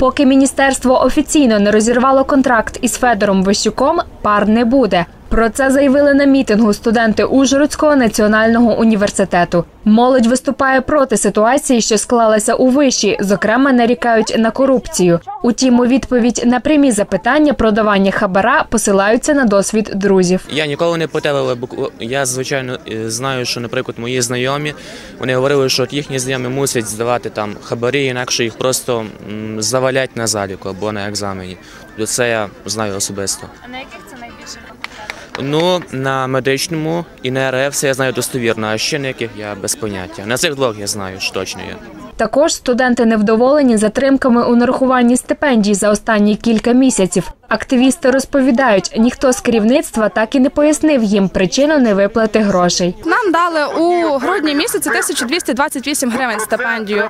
Поки міністерство офіційно не розірвало контракт із Федором Вищуком, пар не буде. Про це заявили на мітингу студенти Ужгородського національного університету. Молодь виступає проти ситуації, що склалася у виші, зокрема, нарікають на корупцію. Утім, у відповідь на прямі запитання про давання хабара посилаються на досвід друзів. Я ніколи не бук- я звичайно е, знаю, що, наприклад, мої знайомі вони говорили, що от їхні знайомі мусять здавати там хабарі, інакше їх просто завалять на заліку або на екзамені. Тобто це я знаю особисто. А на яких це найбільше? Ну на медичному і на РФ все я знаю достовірно, а ще на яких я без поняття. На цих двох я знаю, що точно є. Також студенти невдоволені затримками у нарахуванні стипендій за останні кілька місяців. Активісти розповідають, ніхто з керівництва так і не пояснив їм причину невиплати грошей. Нам дали у грудні місяці 1228 гривень стипендію.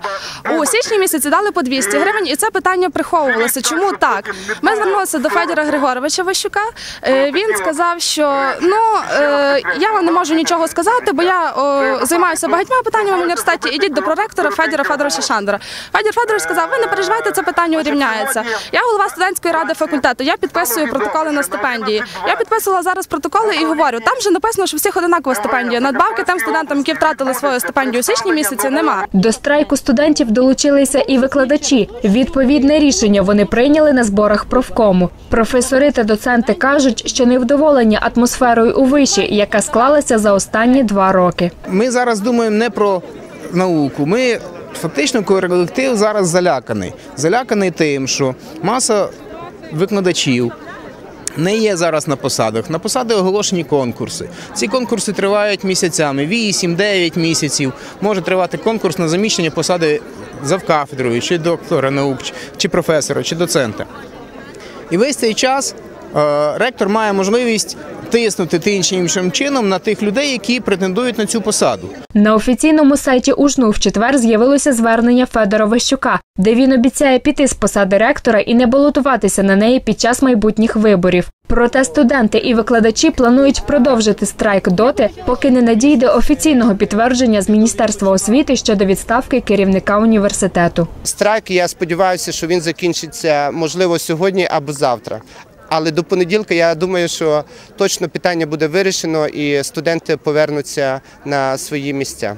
У січні місяці дали по 200 гривень, і це питання приховувалося. Чому так? Ми звернулися до Федора Григоровича Ващука. Е, Він сказав, що ну е, я вам не можу нічого сказати, бо я займаюся багатьма питаннями в університеті. Ідіть до проректора Федора Федоровича Шандера. Федір Федорович сказав: ви не переживайте, це питання урівняється. Я голова студентської ради факультету. Я підписую протоколи на стипендії. Я підписувала зараз протоколи і говорю, там вже написано, що всіх одинакова стипендія. Надбавки тим студентам, які втратили свою стипендію у січні місяці, нема. До страйку студентів долучилися і викладачі. Відповідне рішення вони прийняли на зборах профкому. Професори та доценти кажуть, що невдоволені атмосферою у виші, яка склалася за останні два роки. Ми зараз думаємо не про науку. Ми фактично колектив зараз заляканий. Заляканий тим, що маса викладачів. Не є зараз на посадах. На посади оголошені конкурси. Ці конкурси тривають місяцями, 8-9 місяців. Може тривати конкурс на заміщення посади завкафедрою, чи доктора наук, чи- професора, чи доцента. І весь цей час е, ректор має можливість тиснути тим чи іншим чином на тих людей, які претендують на цю посаду. На офіційному сайті УЖНУ в четвер з'явилося звернення Федора Ващука, де він обіцяє піти з посади ректора і не балотуватися на неї під час майбутніх виборів. Проте студенти і викладачі планують продовжити страйк доти, поки не надійде офіційного підтвердження з Міністерства освіти щодо відставки керівника університету. Страйк, я сподіваюся, що він закінчиться можливо сьогодні або завтра. Але до понеділка я думаю, що точно питання буде вирішено і студенти повернуться на свої місця.